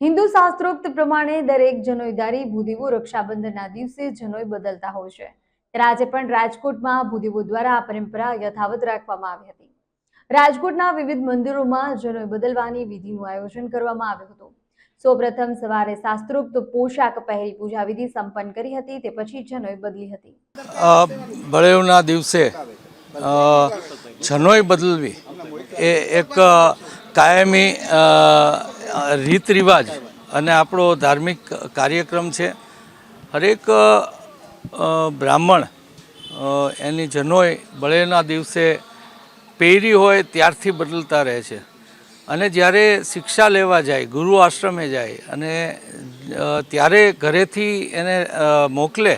હિન્દુ શાસ્ત્રોક્ત પ્રમાણે દરેક જનોઈદારી ભૂદેવો રક્ષાબંધનના દિવસે જનોઈ બદલતા હોય છે. ત્યારે આજે પણ રાજકોટમાં ભૂદેવો દ્વારા આ પરંપરા યથાવત રાખવામાં આવી હતી. રાજકોટના વિવિધ મંદિરોમાં જનોઈ બદલવાની વિધિનું આયોજન કરવામાં આવ્યું હતું. સૌપ્રથમ સવારે શાસ્ત્રોક્ત પોશાક પહેરી પૂજા વિધિ સંપન્ન કરી હતી, તે પછી જનોઈ બદલી હતી. બળેવના દિવસે જનોઈ બદલવી એ એક કાયમી રીત રિવાજ અને આપણો ધાર્મિક કાર્યક્રમ છે. હરેક બ્રાહ્મણ એની જનોઈ બળેના દિવસે પહેરી હોય ત્યારથી બદલતા રહે છે. અને જ્યારે શિક્ષા લેવા જાય, ગુરુ આશ્રમે જાય અને ત્યારે ઘરેથી એને મોકલે,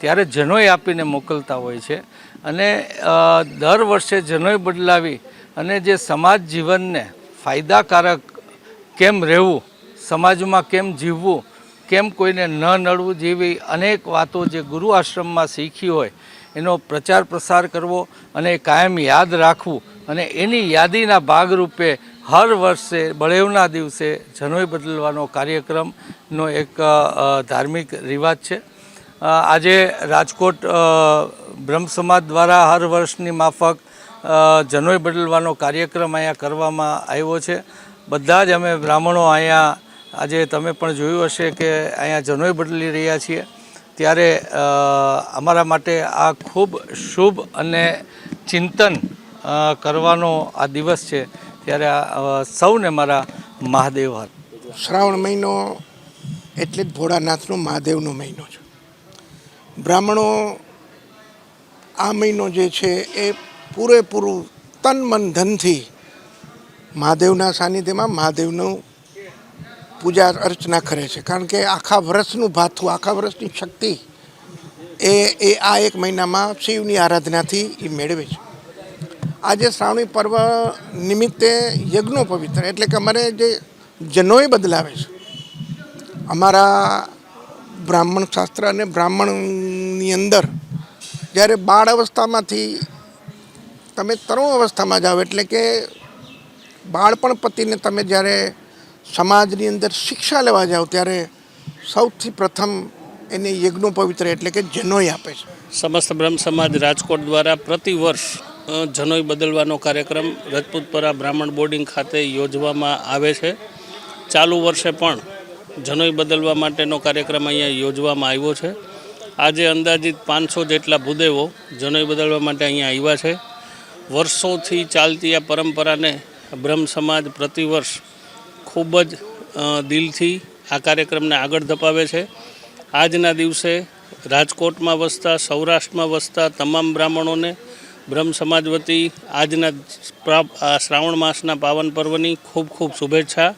ત્યારે જનોઈ આપીને મોકલતા હોય છે. અને દર વર્ષે જનોઈ બદલાવી અને જે સમાજ જીવનને ફાયદાકારક કેમ રહેવું, સમાજમાં કેમ જીવવું, કેમ કોઈને ન નડવું જેવી અનેક વાતો જે ગુરુ આશ્રમમાં શીખી હોય, એનો પ્રચાર પ્રસાર કરવો અને કાયમ યાદ રાખવું અને એની યાદીના ભાગરૂપે હર વર્ષે બળેવના દિવસે જનોઈ બદલવાનો કાર્યક્રમનો એક ધાર્મિક રિવાજ છે. આજે રાજકોટ બ્રહ્મ સમાજ દ્વારા હર વર્ષની માફક જનોઈ બદલવાનો કાર્યક્રમ અહીંયા કરવામાં આવ્યો છે. બધા જ અમે બ્રાહ્મણો અહીંયા, આજે તમે પણ જોયું હશે કે અહીંયા જનોઈ બદલી રહ્યા છીએ. ત્યારે અમારા માટે આ ખૂબ શુભ અને ચિંતન કરવાનો આ દિવસ છે. ત્યારે સૌને મારા મહાદેવ હાર શ્રાવણ મહિનો એટલે જ ભોળાનાથનો મહાદેવનો મહિનો છે. બ્રાહ્મણો આ મહિનો જે છે એ પૂરેપૂરું તન મન ધનથી મહાદેવના સાનિધ્યમાં મહાદેવનું પૂજા અર્ચના કરે છે. કારણ કે આખા વર્ષનું ભાથું, આખા વર્ષની શક્તિ એ એ આ એક મહિનામાં શિવની આરાધનાથી એ મેળવે છે. આજે શ્રાવણી પર્વ નિમિત્તે યજ્ઞો પવિત્ર, એટલે કે અમારે જે જનોય બદલાવે છે. અમારા બ્રાહ્મણ શાસ્ત્ર અને બ્રાહ્મણની અંદર જ્યારે બાળ અવસ્થામાંથી તમે તરુણ અવસ્થામાં જાઓ, એટલે કે બાળપણ પતિને તમે જ્યારે સમાજની અંદર શિક્ષા લેવા જાઓ ત્યારે સૌથી પ્રથમ એને યજ્ઞો પવિત્ર એટલે કે જનોય આપે છે. સમસ્ત બ્રહ્મ સમાજ રાજકોટ દ્વારા પ્રતિ વર્ષ અ, જનોઈ બદલવાનો કાર્યક્રમ રજપૂતપરા બ્રાહ્મણ બોર્ડિંગ ખાતે યોજવામાં આવે છે. ચાલુ વર્ષે પણ જનોઈ બદલવા માટેનો કાર્યક્રમ અહીંયા યોજવામાં આવ્યો છે. આજે અંદાજિત પાંચસો જેટલા ભૂદેવો જનોઈ બદલવા માટે અહીંયા આવ્યા છે. વર્ષોથી ચાલતી આ પરંપરાને બ્રહ્મ સમાજ પ્રતિવર્ષ ખૂબ જ દિલથી આ કાર્યક્રમને આગળ ધપાવે છે. આજના દિવસે રાજકોટમાં વસતા, સૌરાષ્ટ્રમાં વસતા તમામ બ્રાહ્મણોને બ્રહ્મ સમાજ વતી આજના શ્રાવણ માસના પાવન પર્વની ખૂબ ખૂબ શુભેચ્છા.